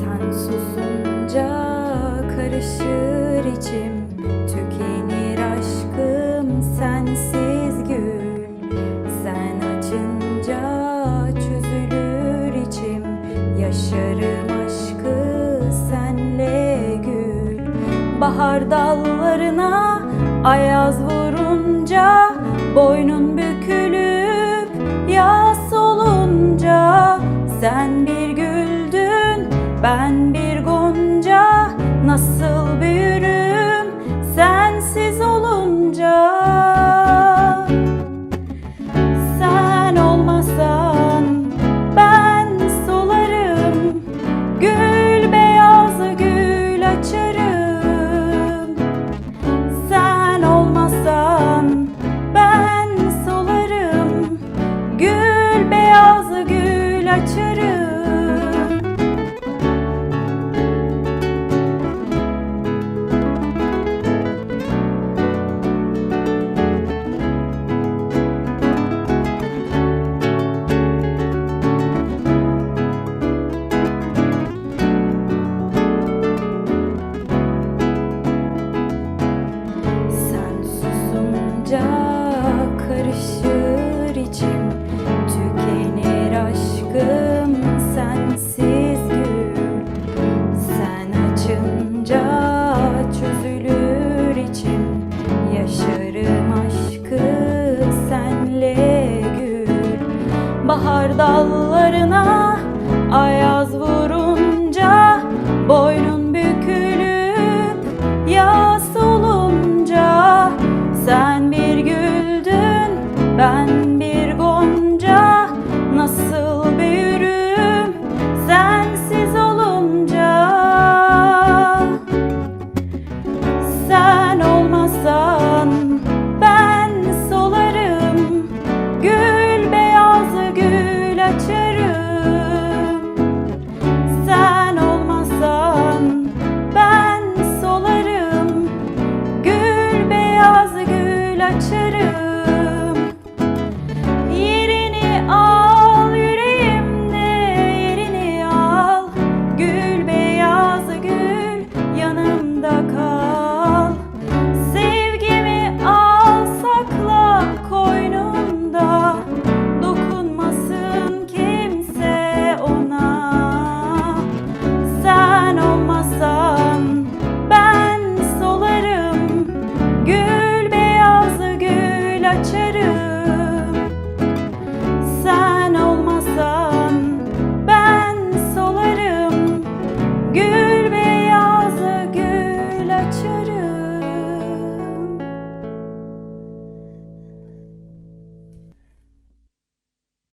Sen karışır içim Tükenir aşkım sensiz Sen açınca çözülür içim Yaşarım aşkı gül. Bahar dallarına ayaz vurur vurunca Boynun bükülüp yas olunca Sen bir karışır içim. Tükenir aşkım sensiz gül. Sen açınca çözülür içim. Yaşarım aşkı senle gül. Bahar dallarına ayaz 반